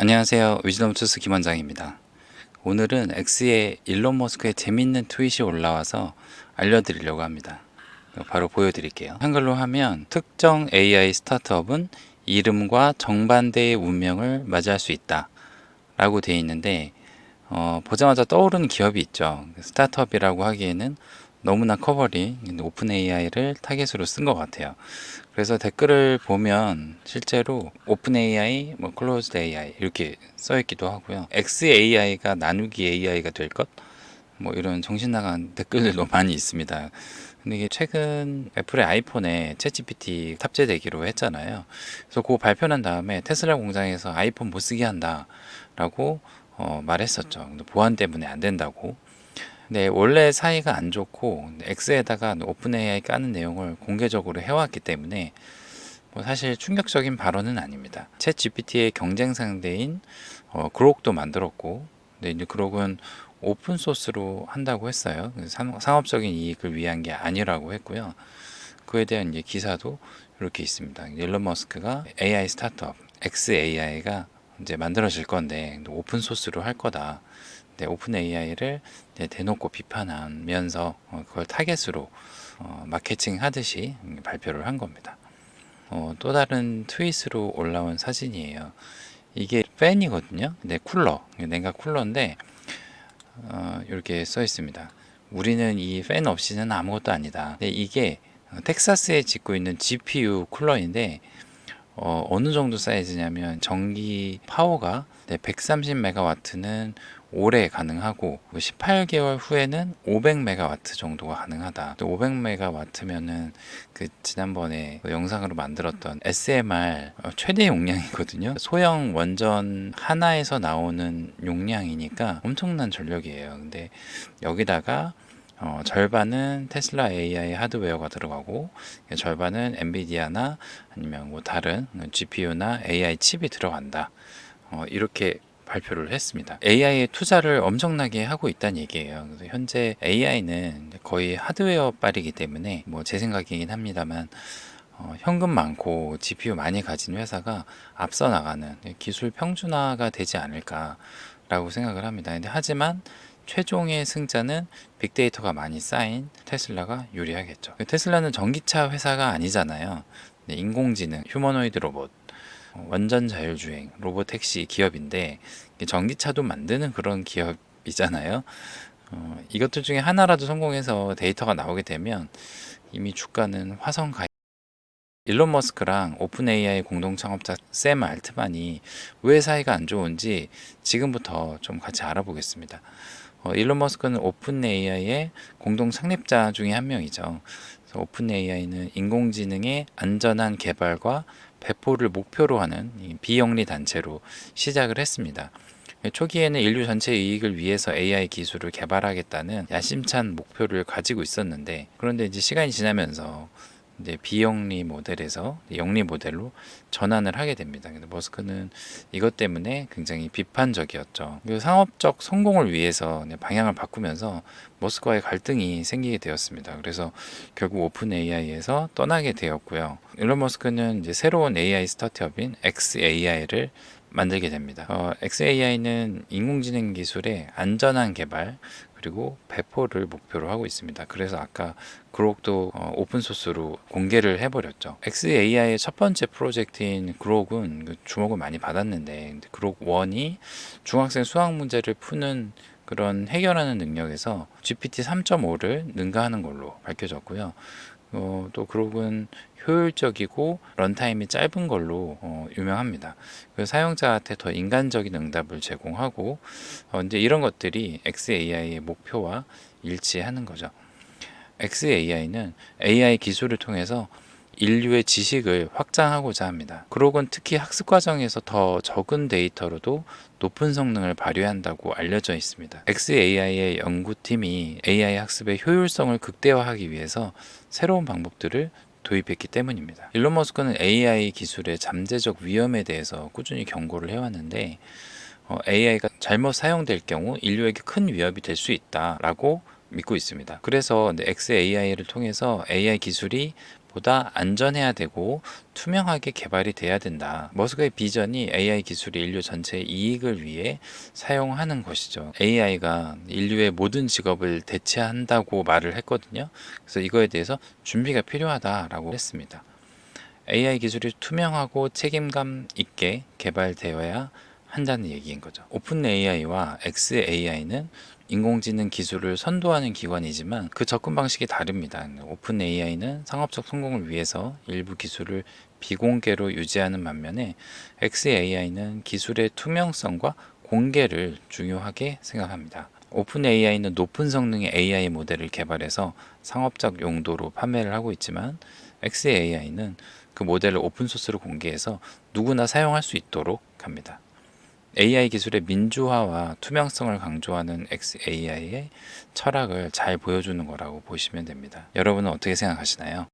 안녕하세요. 위즈덤 투스 김원장입니다. 오늘은 X에 일론 머스크의 재밌는 트윗이 올라와서 알려드리려고 합니다. 바로 보여드릴게요. 한글로 하면 특정 AI 스타트업은 이름과 정반대의 운명을 맞이할 수 있다. 라고 되어 있는데, 어, 보자마자 떠오르는 기업이 있죠. 스타트업이라고 하기에는 너무나 커버린 오픈 AI를 타겟으로 쓴 것 같아요. 그래서 댓글을 보면 실제로 오픈 AI, 뭐 클로즈드 AI 이렇게 써 있기도 하고요. X AI가 나누기 AI가 될 것? 뭐 이런 정신 나간 댓글들도 많이 있습니다. 근데 이게 최근 애플의 아이폰에 챗GPT 탑재되기로 했잖아요. 그래서 그거 발표한 다음에 테슬라 공장에서 아이폰 못 쓰게 한다라고 어, 말했었죠. 보안 때문에 안 된다고. 네, 원래 사이가 안 좋고 X에다가 오픈 AI 까는 내용을 공개적으로 해왔기 때문에 뭐 사실 충격적인 발언은 아닙니다. 챗 GPT의 경쟁 상대인 어, 그록도 만들었고, 근데 이제 그록은 오픈 소스로 한다고 했어요. 상업적인 이익을 위한 게 아니라고 했고요. 그에 대한 이제 기사도 이렇게 있습니다. 일론 머스크가 AI 스타트업 XAI가 이제 만들어질 건데 오픈 소스로 할 거다. 네, 오픈 AI를 대놓고 비판하면서 어, 그걸 타겟으로 어, 마케팅 하듯이 발표를 한 겁니다. 어, 또 다른 트윗으로 올라온 사진이에요. 이게 팬이거든요. 네, 쿨러, 냉각 쿨러인데 어, 이렇게 써 있습니다. 우리는 이 팬 없이는 아무것도 아니다. 근데 이게 텍사스에 짓고 있는 GPU 쿨러인데 어, 어느 정도 사이즈냐면 전기 파워가 네, 130메가와트는 오래 가능하고 18개월 후에는 500메가와트 정도가 가능하다. 500메가와트면은 그 지난번에 그 영상으로 만들었던 SMR 어, 최대 용량이거든요. 소형 원전 하나에서 나오는 용량이니까 엄청난 전력이에요. 근데 여기다가 어, 절반은 테슬라 AI 하드웨어가 들어가고 절반은 엔비디아나 아니면 뭐 다른 GPU나 AI 칩이 들어간다. 어, 이렇게 발표를 했습니다. AI에 투자를 엄청나게 하고 있다는 얘기예요. 그래서 현재 AI는 거의 하드웨어 빨이기 때문에 뭐 제 생각이긴 합니다만 어, 현금 많고 GPU 많이 가진 회사가 앞서 나가는 기술 평준화가 되지 않을까라고 생각을 합니다. 근데 하지만 최종의 승자는 빅데이터가 많이 쌓인 테슬라가 유리하겠죠. 테슬라는 전기차 회사가 아니잖아요. 네, 인공지능, 휴머노이드 로봇, 어, 완전 자율주행, 로봇 택시 기업인데 전기차도 만드는 그런 기업이잖아요. 어, 이것들 중에 하나라도 성공해서 데이터가 나오게 되면 이미 주가는 화성 가. 일론 머스크랑 오픈 AI 공동 창업자 샘 알트만이 왜 사이가 안 좋은지 지금부터 좀 같이 알아보겠습니다. 어, 일론 머스크는 오픈 AI의 공동 창립자 중에 한 명이죠. 오픈 AI는 인공지능의 안전한 개발과 배포를 목표로 하는 이 비영리 단체로 시작을 했습니다. 초기에는 인류 전체 이익을 위해서 AI 기술을 개발하겠다는 야심찬 목표를 가지고 있었는데 그런데 이제 시간이 지나면서 이제 비영리 모델에서 영리 모델로 전환을 하게 됩니다. 근데 머스크는 이것 때문에 굉장히 비판적이었죠. 그 상업적 성공을 위해서 방향을 바꾸면서 머스크와의 갈등이 생기게 되었습니다. 그래서 결국 오픈 AI에서 떠나게 되었고요. 일론 머스크는 이제 새로운 AI 스타트업인 XAI를 만들게 됩니다. 어, XAI는 인공지능 기술의 안전한 개발 그리고 배포를 목표로 하고 있습니다. 그래서 아까 그록도 어, 오픈 소스로 공개를 해버렸죠. XAI의 첫 번째 프로젝트인 그록은 그 주목을 많이 받았는데 그록 1이 중학생 수학 문제를 푸는 그런 해결하는 능력에서 GPT 3.5를 능가하는 걸로 밝혀졌고요. 어, 또 그록은 효율적이고 런타임이 짧은 걸로 어, 유명합니다. 그 사용자한테 더 인간적인 응답을 제공하고 어, 이제 이런 것들이 XAI의 목표와 일치하는 거죠. XAI는 AI 기술을 통해서 인류의 지식을 확장하고자 합니다. 그록은 특히 학습 과정에서 더 적은 데이터로도 높은 성능을 발휘한다고 알려져 있습니다. XAI의 연구팀이 AI 학습의 효율성을 극대화하기 위해서 새로운 방법들을 도입했기 때문입니다. 일론 머스크는 AI 기술의 잠재적 위험에 대해서 꾸준히 경고를 해왔는데 어, AI가 잘못 사용될 경우 인류에게 큰 위협이 될 수 있다라고 믿고 있습니다. 그래서 XAI를 통해서 AI 기술이 보다 안전해야 되고 투명하게 개발이 돼야 된다. 머스크의 비전이 AI 기술이 인류 전체의 이익을 위해 사용하는 것이죠. AI가 인류의 모든 직업을 대체한다고 말을 했거든요. 그래서 이거에 대해서 준비가 필요하다라고 했습니다. AI 기술이 투명하고 책임감 있게 개발되어야 한다는 얘기인 거죠. 오픈 AI와 XAI는 인공지능 기술을 선도하는 기관이지만 그 접근 방식이 다릅니다. 오픈 AI는 상업적 성공을 위해서 일부 기술을 비공개로 유지하는 반면에 XAI는 기술의 투명성과 공개를 중요하게 생각합니다. 오픈 AI는 높은 성능의 AI 모델을 개발해서 상업적 용도로 판매를 하고 있지만 XAI는 그 모델을 오픈소스로 공개해서 누구나 사용할 수 있도록 합니다. AI 기술의 민주화와 투명성을 강조하는 XAI의 철학을 잘 보여주는 거라고 보시면 됩니다. 여러분은 어떻게 생각하시나요?